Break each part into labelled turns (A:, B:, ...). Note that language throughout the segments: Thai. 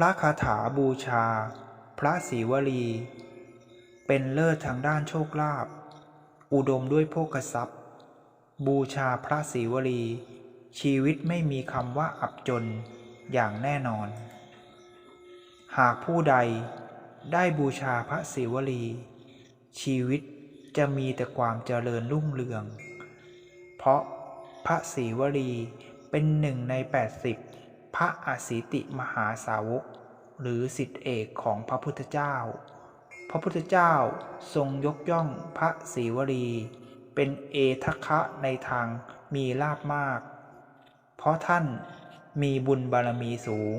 A: พระคาถาบูชา พระศรีวลี เป็นเลิศทางด้านโชคลาภอุดมด้วยโภคทรัพย์ บูชาพระศรีวลี ชีวิตไม่มีคำว่าอับจนอย่างแน่นอน หากผู้ใดได้บูชาพระศิวลี ชีวิตจะมีแต่ความเจริญรุ่งเรือง เพราะพระศิวลีเป็นหนึ่งใน 80 พระอสิติมหาสาวก หรือสิทธิเอกของพระพุทธเจ้า พระพุทธเจ้าทรงยกย่องพระศิวลี เป็นเอทัคะในทางมีลาบมาก เพราะท่านมีบุญบารมีสูง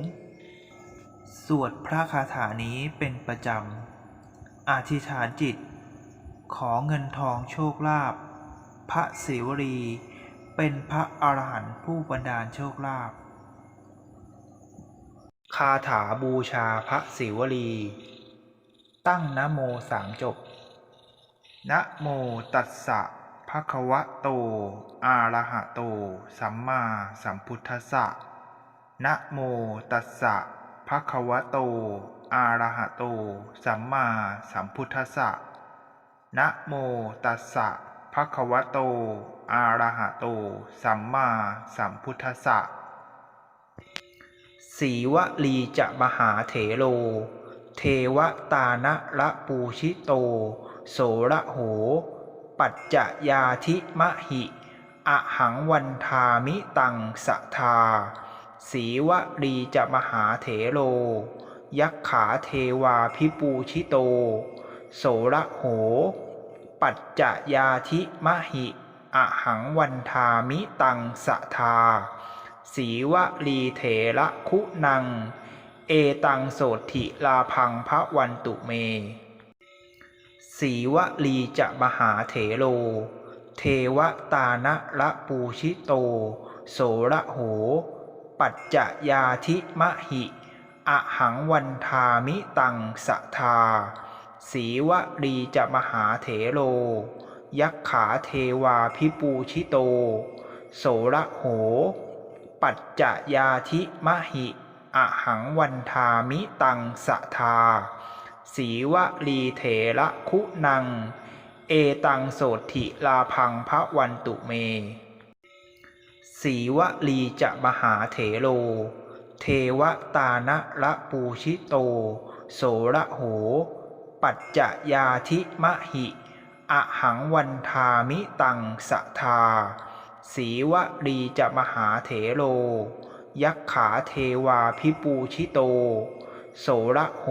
A: สวดพระคาถานี้เป็นประจำอธิษฐานจิต ขอเงินทองโชคลาภพระศิวลีเป็นพระอรหันต์ผู้บันดาลโชคลาภ คาถาบูชาพระศิวลี ตั้งนะโมสามจบ นะโมตัสสะภะคะวะโต อะระหะโต สัมมาสัมพุทธัสสะ นะโมตัสสะภะคะวะโต อะระหะโต สัมมาสัมพุทธัสสะ นะโมตัสสะภะคะวะโต อะระหะโต สัมมาสัมพุทธัสสะ สีวลีจะมหาเถโล เทวตานะระปูชิโต โสระโห ปัจจยาธิมะหิอหังวันทามิตังสะทา สีวลีจะมหาเถโล ยักขาเทวาพิปูชิโต โสระโห ปัจจยาธิมะหิอหังวันทามิตังสะทา สีวลีเถระคุนัง เอตังโสถิลาพังพระวันตุเม สีวลีจะมหาเถโล เทวตานะระปูชิโต โสระโห ปัจจยาธิมะหิอหังวันทามิตังสะทา สีวลีจะมหาเถโล ยักขาเทวาพิปูชิโต โสระโห ปัจจยาธิมหิอหังวันทามิตังสะทา สีวลีเถระคุนัง เอตังโสถิลาพังพระวันตุเม สีวลีจะมหาเถโล เทวตานะระปูชิโต โสระโห ปัจจยาธิมหิอหังวันทามิตังสะทา สีวลีจะมหาเถโลยักขาเทวาพิปูชิโต โสระโห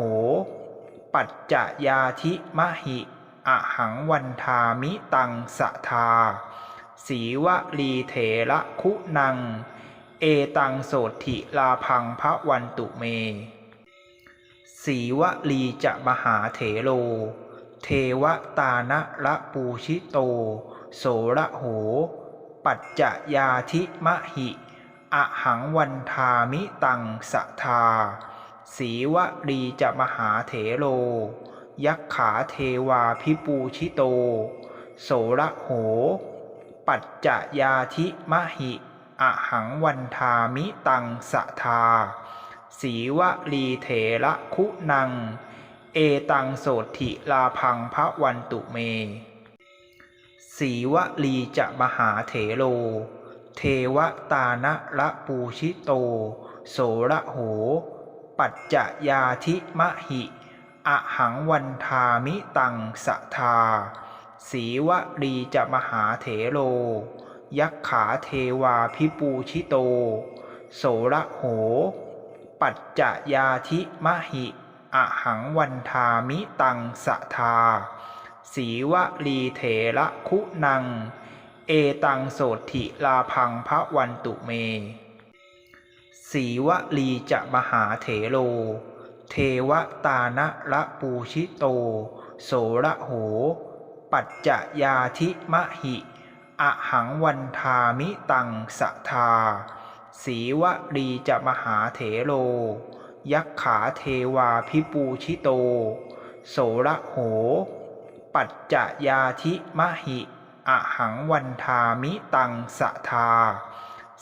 A: ปัจจยาธิมหิอหังวันทามิตังสะทา สีวลีเถระคุนัง เอตังโสถิลาพังพระวันตุเม สีวลีจะมหาเถโลเทวตานะระปูชิโต โสระโห ปัจจยาธิมะหิอหังวันทามิตังสะทา สีวลีจะมหาเถโล ยักขาเทวาพิปูชิโต โสระโห ปัจจยาธิมะหิอหังวันทามิตังสะทา สีวลีเถระคุนัง เอตังโสถิลาพังพระวันตุเม สีวลีจะมหาเถโล เทวตานะระปูชิโต โสระโห ปัจจยาธิมะหิอหังวันทามิตังสะทา สีวลีจะมหาเถโล ยักขาเทวาพิปูชิโต โสระโห ปัจจยาธิมะหิอหังวันทามิตังสะทา สีวลีเถระคุนัง เอตังโสถิลาพังพระวันตุเม สีวลีจะมหาเถโล เทวตานะระปูชิโต โสระโห ปัจจยาธิมะหิอหังวันทามิตังสะทา สีวลีจะมหาเถโล ยักขาเทวาพิปูชิโต โสระโห ปัจจยาธิมะหิอหังวันทามิตังสะทา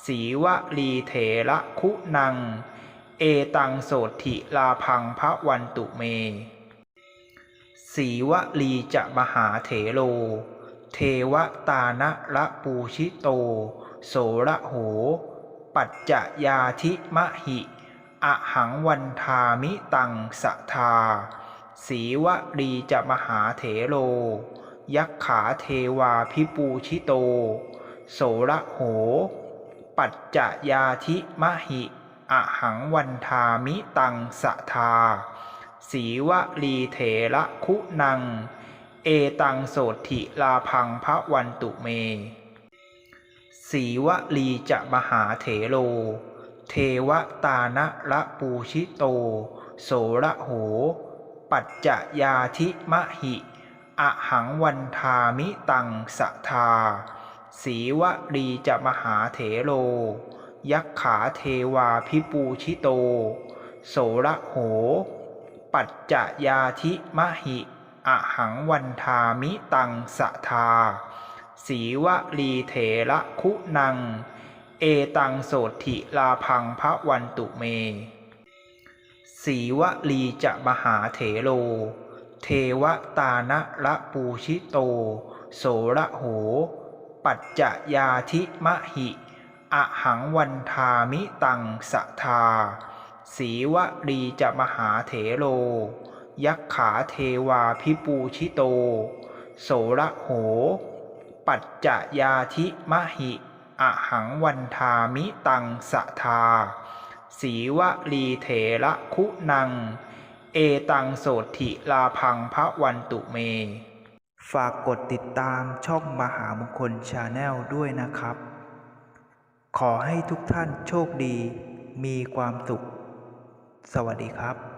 A: สีวลีเถระคุนัง เอตังโสถิลาพังพระวันตุเม สีวลีจะมหาเถโล เทวตานะระปูชิโต โสระโห ปัจจยาธิมะหิอหังวันทามิตังสะทา สีวลีจะมหาเถโลยักขาเทวาพิปูชิโต โสระโห ปัจจยาธิมหิอหังวันทามิตังสะทา สีวลีเถระคุนัง เอตังโสถิลาพังพระวันตุเม สีวลีจะมหาเถโลเทวตานะระปูชิโต โสระโห ปัจจยาธิมะหิอหังวันทามิตังสะทา สีวลีจะมหาเถโล ยักขาเทวาพิปูชิโต โสระโห ปัจจยาธิมะหิอหังวันทามิตังสะทา สีวลีเถระคุนัง เอตังโสถิลาพังพระวันตุเม สีวลีจะมหาเถโล เทวตานะระปูชิโต โสระโห ปัจจยาธิมะหิอหังวันทามิตังสะทา สีวลีจะมหาเถโล ยักขาเทวาพิปูชิโต โสระโห ปัจจยาธิมะหิอหังวันทามิตังสะทา สีวลีเถระคุนัง เอตังโสติลาพังพระวันตุเม ฝากกดติดตามช่องมหามงคลชาแนลด้วยนะครับ ขอให้ทุกท่านโชคดี มีความสุข สวัสดีครับ